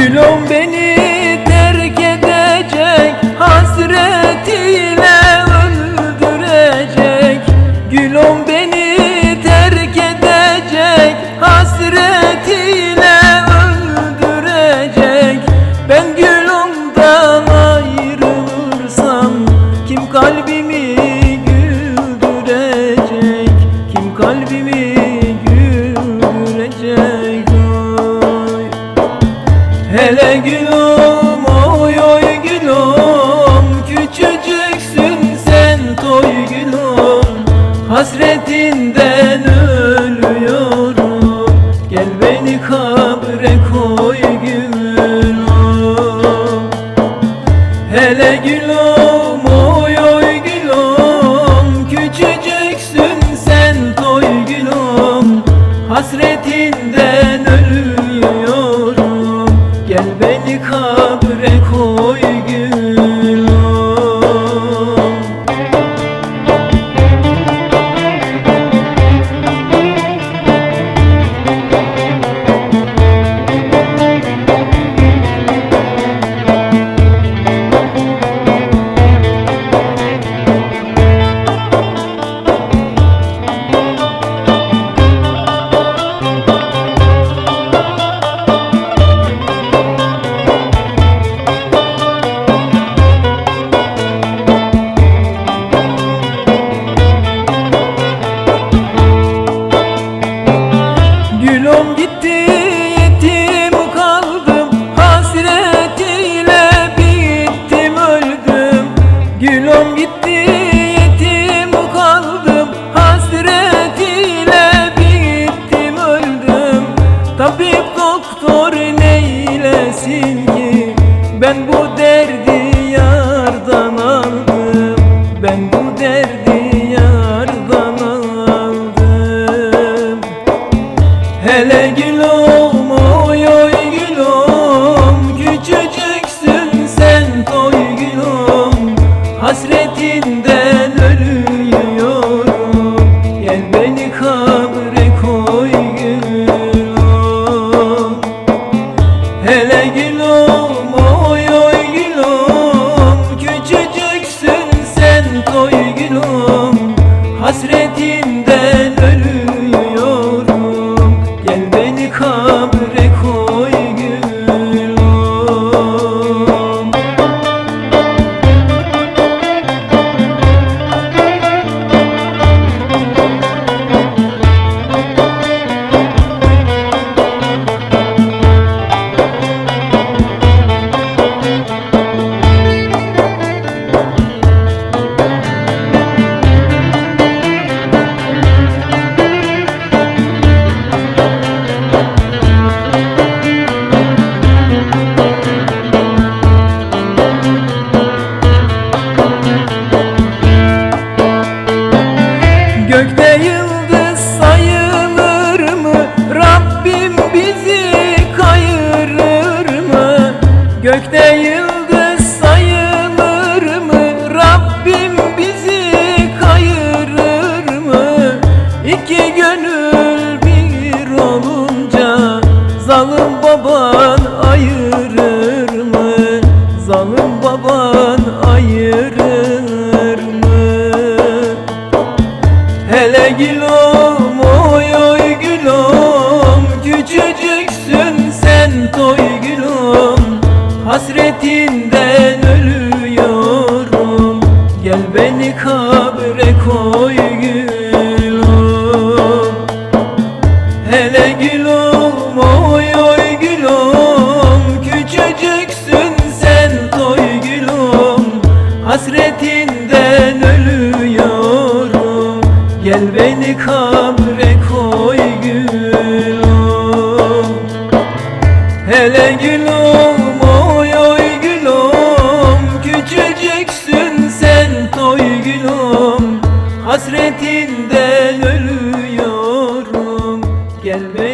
Gülüm beni terk edecek Hasretiyle öldürecek. Gülüm beni terk edecek Hasretiyle öldürecek. Ben gülümden ayrılırsam Kim kalbi gülüm oy oy gülüm Küçücüksün sen toy gülüm. Hasretinden ölüyorum. Gel beni kabre koy 过。kabri koy. Hele gülüm oy Küçücüksün sen koy Hasret baban ayırır. Hasretinden ölüyorum. Gel beni kabre koy gülüm. Hele gülüm oy oy gülüm. Küçücüksün sen toy gülüm. Hasretinden ölüyorum. Gel beni